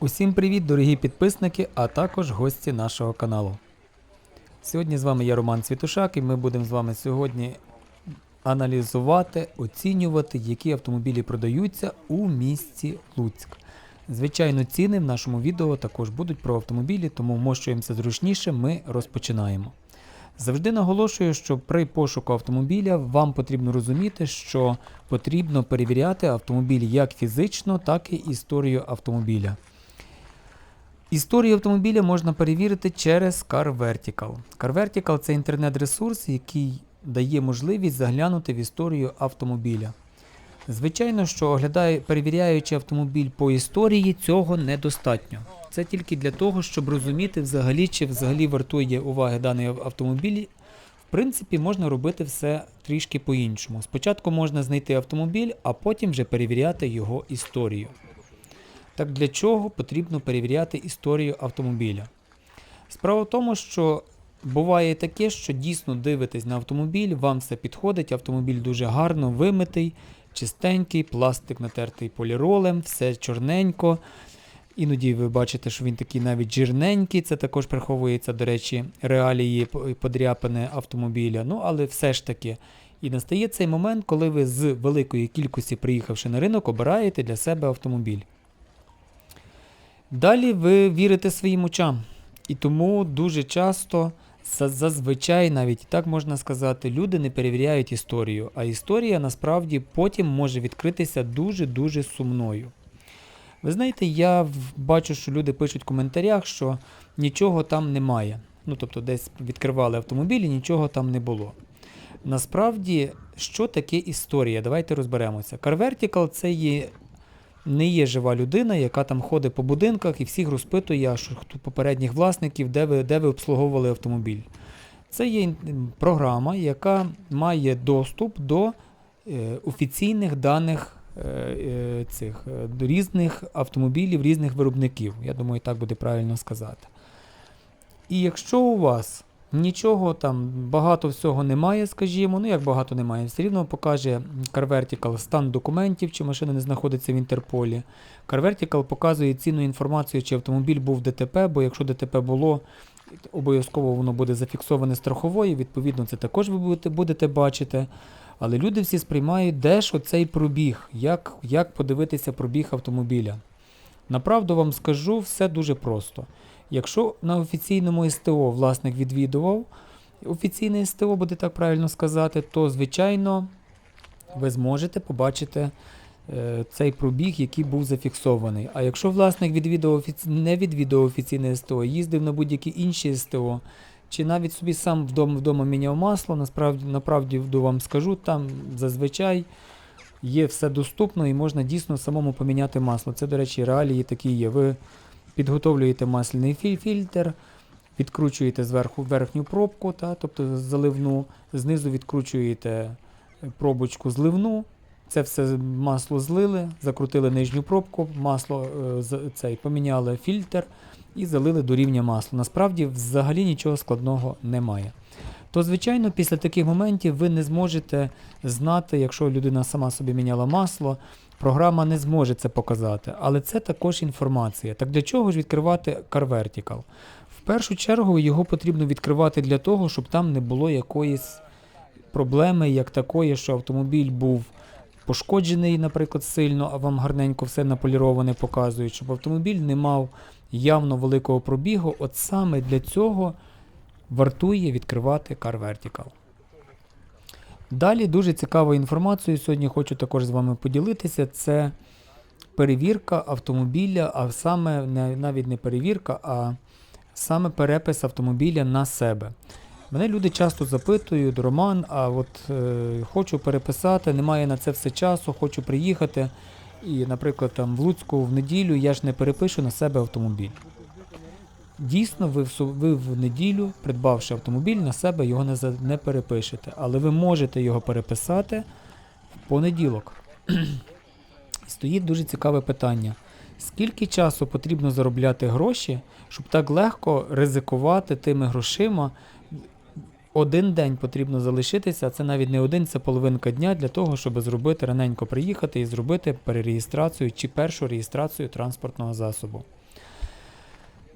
Усім привіт, дорогі підписники, а також гості нашого каналу. Сьогодні з вами я Роман Цвітушак, і ми будемо з вами сьогодні аналізувати, оцінювати, які автомобілі продаються у місті Луцьк. Звичайно, ціни в нашому відео також будуть про автомобілі, тому вмощуємося зручніше, ми розпочинаємо. Завжди наголошую, що при пошуку автомобіля вам потрібно розуміти, що потрібно перевіряти автомобіль як фізично, так і історію автомобіля. Історію автомобіля можна перевірити через Car Vertical. Car Vertical – це інтернет-ресурс, який дає можливість заглянути в історію автомобіля. Звичайно, що оглядає, перевіряючи автомобіль по історії, цього недостатньо. Це тільки для того, щоб розуміти взагалі, чи взагалі вартує уваги даний автомобіль. В принципі, можна робити все трішки по-іншому. Спочатку можна знайти автомобіль, а потім вже перевіряти його історію. Так для чого потрібно перевіряти історію автомобіля? Справа в тому, що буває таке, що дійсно дивитесь на автомобіль, вам все підходить, автомобіль дуже гарно вимитий, чистенький, пластик натертий поліролем, все чорненько. Іноді ви бачите, що він такий навіть жирненький, це також приховується, до речі, реалії подряпини автомобіля. Ну, але все ж таки. І настає цей момент, коли ви з великої кількості, приїхавши на ринок, обираєте для себе автомобіль. Далі ви вірите своїм очам. І тому дуже часто, зазвичай, навіть так можна сказати, люди не перевіряють історію. А історія насправді потім може відкритися дуже-дуже сумною. Ви знаєте, я бачу, що люди пишуть в коментарях, що нічого там немає. Ну, тобто, десь відкривали автомобіль і нічого там не було. Насправді, що таке історія? Давайте розберемося. Car Vertical – це є не є жива людина, яка там ходить по будинках і всіх розпитує, хто попередніх власників, де ви, де ви обслуговували автомобіль. Це є програма, яка має доступ до е, офіційних даних е, е, цих, до різних автомобілів, різних виробників. Я думаю, так буде правильно сказати. І якщо у вас Нічого там, багато всього немає, скажімо. Ну як багато немає, все рівно покаже CarVertical стан документів, чи машина не знаходиться в Інтерполі. CarVertical показує цінну інформацію, чи автомобіль був ДТП, бо якщо ДТП було, обов'язково воно буде зафіксоване страховою, відповідно, це також ви будете, будете бачити. Але люди всі сприймають, де ж оцей пробіг, як, як подивитися пробіг автомобіля. Направду вам скажу, все дуже просто. Якщо на офіційному СТО власник відвідував, офіційне СТО буде так правильно сказати, то, звичайно, ви зможете побачити е, цей пробіг, який був зафіксований. А якщо власник відвідував, не відвідував офіційне СТО, їздив на будь-які інші СТО, чи навіть собі сам вдома вдома міняв масло, насправді направді вам скажу, там зазвичай є все доступно і можна дійсно самому поміняти масло. Це, до речі, реалії такі є. Ви Підготовлюєте масляний фільтр, відкручуєте зверху верхню пробку, та, тобто заливну, знизу відкручуєте пробочку зливну. Це все масло злили, закрутили нижню пробку, масло е, цей, поміняли фільтр і залили до рівня масла. Насправді, взагалі нічого складного немає. То, звичайно, після таких моментів ви не зможете знати, якщо людина сама собі міняла масло, Програма не зможе це показати, але це також інформація. Так для чого ж відкривати CarVertical? В першу чергу його потрібно відкривати для того, щоб там не було якоїсь проблеми, як такої, що автомобіль був пошкоджений, наприклад, сильно, а вам гарненько все наполіроване показують, щоб автомобіль не мав явно великого пробігу. От саме для цього вартує відкривати CarVertical. Далі дуже цікавою інформацією сьогодні хочу також з вами поділитися. Це перевірка автомобіля, а саме навіть не перевірка, а саме перепис автомобіля на себе. Мене люди часто запитують, Роман, а от е, хочу переписати, немає на це все часу, хочу приїхати. І, наприклад, там в Луцьку в неділю я ж не перепишу на себе автомобіль. Дійсно, ви в, ви в неділю, придбавши автомобіль, на себе його не, не перепишете, але ви можете його переписати в понеділок. Стоїть дуже цікаве питання. Скільки часу потрібно заробляти гроші, щоб так легко ризикувати тими грошима? Один день потрібно залишитися, а це навіть не один, це половинка дня для того, щоб зробити раненько приїхати і зробити перереєстрацію чи першу реєстрацію транспортного засобу.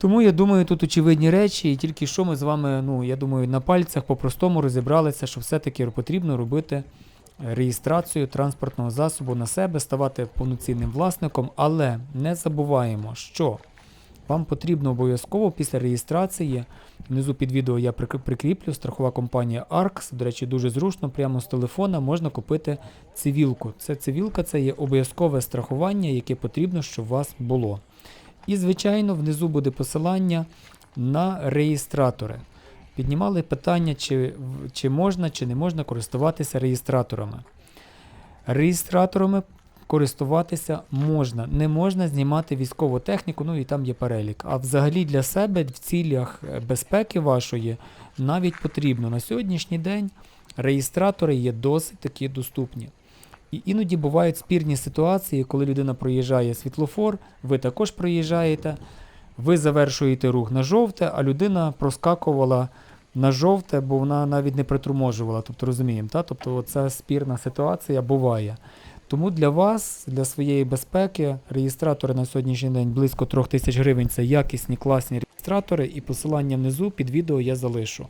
Тому я думаю, тут очевидні речі, і тільки що ми з вами, ну я думаю, на пальцях по-простому розібралися, що все-таки потрібно робити реєстрацію транспортного засобу на себе, ставати повноцінним власником, але не забуваємо, що вам потрібно обов'язково після реєстрації. Внизу під відео я прикріплю страхова компанія ARX. До речі, дуже зручно, прямо з телефона можна купити цивілку. Це цивілка це є обов'язкове страхування, яке потрібно, щоб у вас було. І, звичайно, внизу буде посилання на реєстратори. Піднімали питання, чи, чи можна, чи не можна користуватися реєстраторами. Реєстраторами користуватися можна. Не можна знімати військову техніку, ну і там є перелік. А взагалі для себе в цілях е, безпеки вашої навіть потрібно. На сьогоднішній день реєстратори є досить такі доступні. І іноді бувають спірні ситуації, коли людина проїжджає світлофор, ви також проїжджаєте, ви завершуєте рух на жовте, а людина проскакувала на жовте, бо вона навіть не притурможувала. Тобто розуміємо, та? тобто ця спірна ситуація буває. Тому для вас, для своєї безпеки, реєстратори на сьогоднішній день близько 3 тисяч гривень це якісні, класні реєстратори, і посилання внизу під відео я залишу.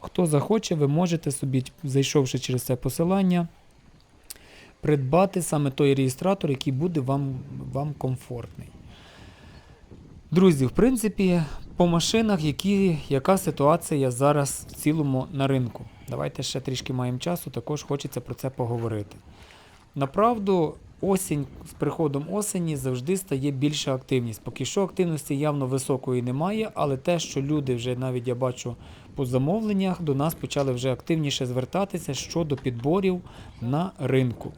Хто захоче, ви можете собі, зайшовши через це посилання, придбати саме той реєстратор, який буде вам, вам комфортний. Друзі, в принципі, по машинах, які, яка ситуація зараз в цілому на ринку. Давайте ще трішки маємо часу, також хочеться про це поговорити. Направду, осінь з приходом осені завжди стає більша активність. Поки що активності явно високої немає, але те, що люди вже навіть я бачу по замовленнях, до нас почали вже активніше звертатися щодо підборів на ринку.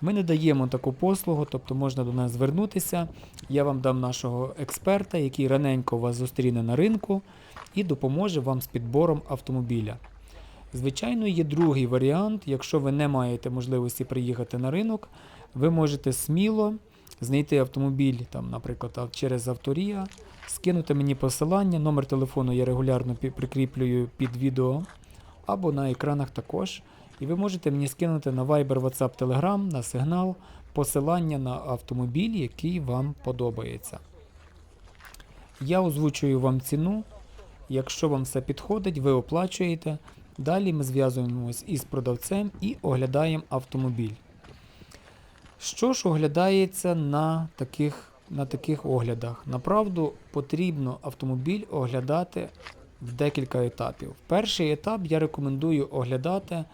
Ми не даємо таку послугу, тобто можна до нас звернутися. Я вам дам нашого експерта, який раненько вас зустріне на ринку і допоможе вам з підбором автомобіля. Звичайно, є другий варіант. Якщо ви не маєте можливості приїхати на ринок, ви можете сміло знайти автомобіль, там, наприклад, через Авторія, скинути мені посилання, номер телефону я регулярно прикріплюю під відео або на екранах також. І ви можете мені скинути на Viber, WhatsApp, Telegram, на сигнал посилання на автомобіль, який вам подобається. Я озвучую вам ціну. Якщо вам все підходить, ви оплачуєте. Далі ми зв'язуємось із продавцем і оглядаємо автомобіль. Що ж оглядається на таких, на таких оглядах? Направду потрібно автомобіль оглядати в декілька етапів. Перший етап я рекомендую оглядати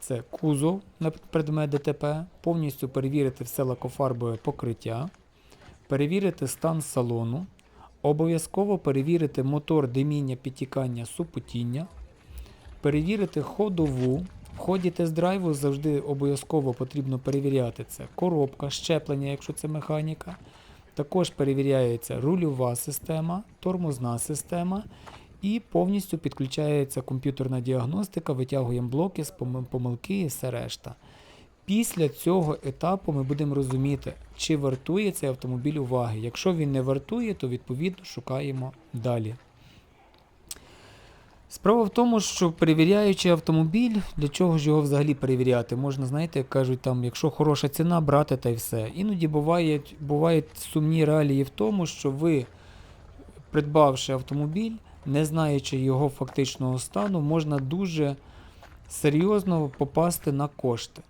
це кузов на предмет ДТП, повністю перевірити все лакофарбове покриття, перевірити стан салону, обов'язково перевірити мотор диміння, підтікання, супотіння, перевірити ходову. В ході тест-драйву завжди обов'язково потрібно перевіряти це. Коробка, щеплення, якщо це механіка. Також перевіряється рульова система, тормозна система і повністю підключається комп'ютерна діагностика, витягуємо блоки помилки і все решта. Після цього етапу ми будемо розуміти, чи вартує цей автомобіль уваги. Якщо він не вартує, то відповідно шукаємо далі. Справа в тому, що перевіряючи автомобіль, для чого ж його взагалі перевіряти? Можна, знаєте, як кажуть, там, якщо хороша ціна, брати та й все. Іноді бувають, бувають сумні реалії в тому, що ви, придбавши автомобіль, не знаючи його фактичного стану, можна дуже серйозно попасти на кошти.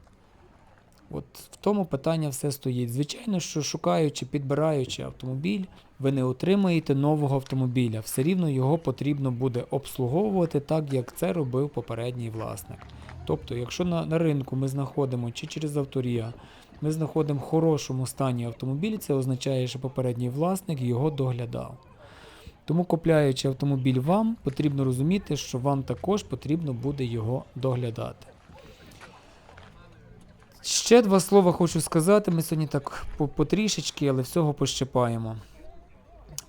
От в тому питання все стоїть. Звичайно, що шукаючи, підбираючи автомобіль, ви не отримаєте нового автомобіля. Все рівно його потрібно буде обслуговувати так, як це робив попередній власник. Тобто, якщо на, на ринку ми знаходимо чи через авторія, ми знаходимо в хорошому стані автомобіль, це означає, що попередній власник його доглядав. Тому, купляючи автомобіль вам, потрібно розуміти, що вам також потрібно буде його доглядати. Ще два слова хочу сказати. Ми сьогодні так по- потрішечки, але всього пощипаємо.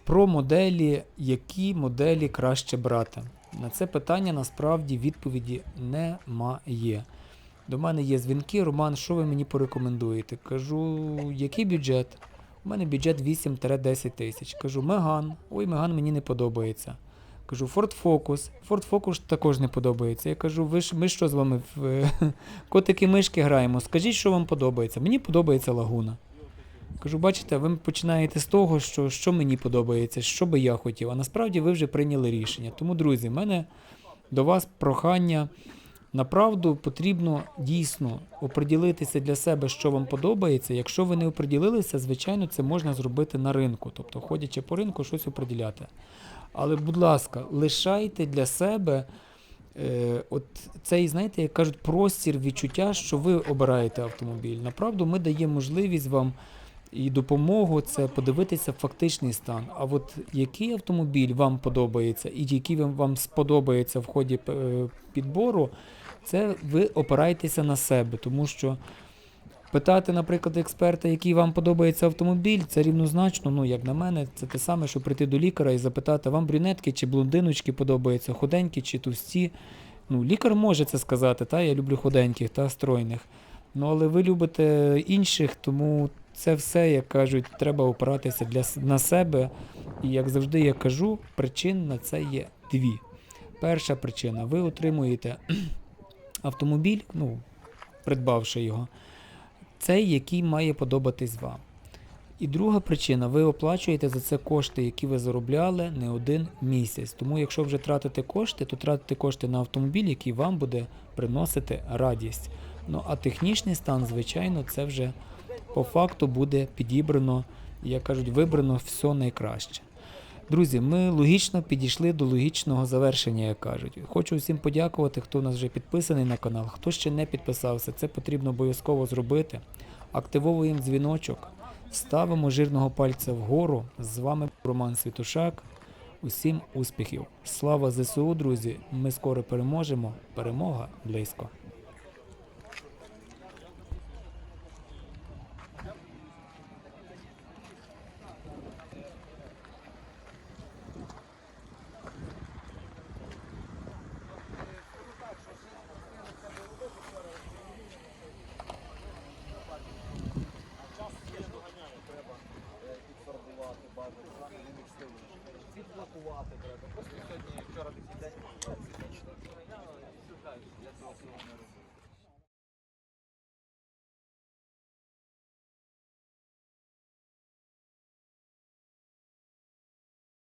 Про моделі, які моделі краще брати. На це питання насправді відповіді немає. До мене є дзвінки, Роман, що ви мені порекомендуєте? Кажу, який бюджет? У мене бюджет 8-10 тисяч. Кажу, Меган. Ой, Меган мені не подобається. Кажу, Ford Focus. Ford Focus також не подобається. Я кажу, ви ж ми що з вами в котики мишки граємо? Скажіть, що вам подобається. Мені подобається лагуна. Кажу, бачите, ви починаєте з того, що, що мені подобається, що би я хотів. А насправді ви вже прийняли рішення. Тому, друзі, в мене до вас прохання. Направду потрібно дійсно оприділитися для себе, що вам подобається. Якщо ви не оприділилися, звичайно, це можна зробити на ринку, тобто, ходячи по ринку, щось оприділяти. Але, будь ласка, лишайте для себе е, от цей, знаєте, як кажуть, простір відчуття, що ви обираєте автомобіль. Направду, ми даємо можливість вам і допомогу це подивитися фактичний стан. А от який автомобіль вам подобається, і який вам, сподобається в ході е, підбору, це ви опираєтеся на себе, тому що. Питати, наприклад, експерта, який вам подобається автомобіль, це рівнозначно, ну як на мене, це те саме, що прийти до лікаря і запитати, вам брюнетки чи блондиночки подобаються, худенькі чи товсті. Ну, лікар може це сказати, та я люблю худеньких та стройних. Ну, але ви любите інших, тому це все, як кажуть, треба опиратися для, на себе. І як завжди я кажу, причин на це є дві. Перша причина, ви отримуєте автомобіль, ну, придбавши його, цей, який має подобатись вам. І друга причина, ви оплачуєте за це кошти, які ви заробляли не один місяць. Тому якщо вже тратите кошти, то тратите кошти на автомобіль, який вам буде приносити радість. Ну а технічний стан, звичайно, це вже по факту буде підібрано, як кажуть, вибрано все найкраще. Друзі, ми логічно підійшли до логічного завершення, як кажуть. Хочу всім подякувати, хто у нас вже підписаний на канал, хто ще не підписався, це потрібно обов'язково зробити. Активовуємо дзвіночок, ставимо жирного пальця вгору. З вами Роман Світушак. Усім успіхів! Слава ЗСУ, друзі! Ми скоро переможемо. Перемога близько.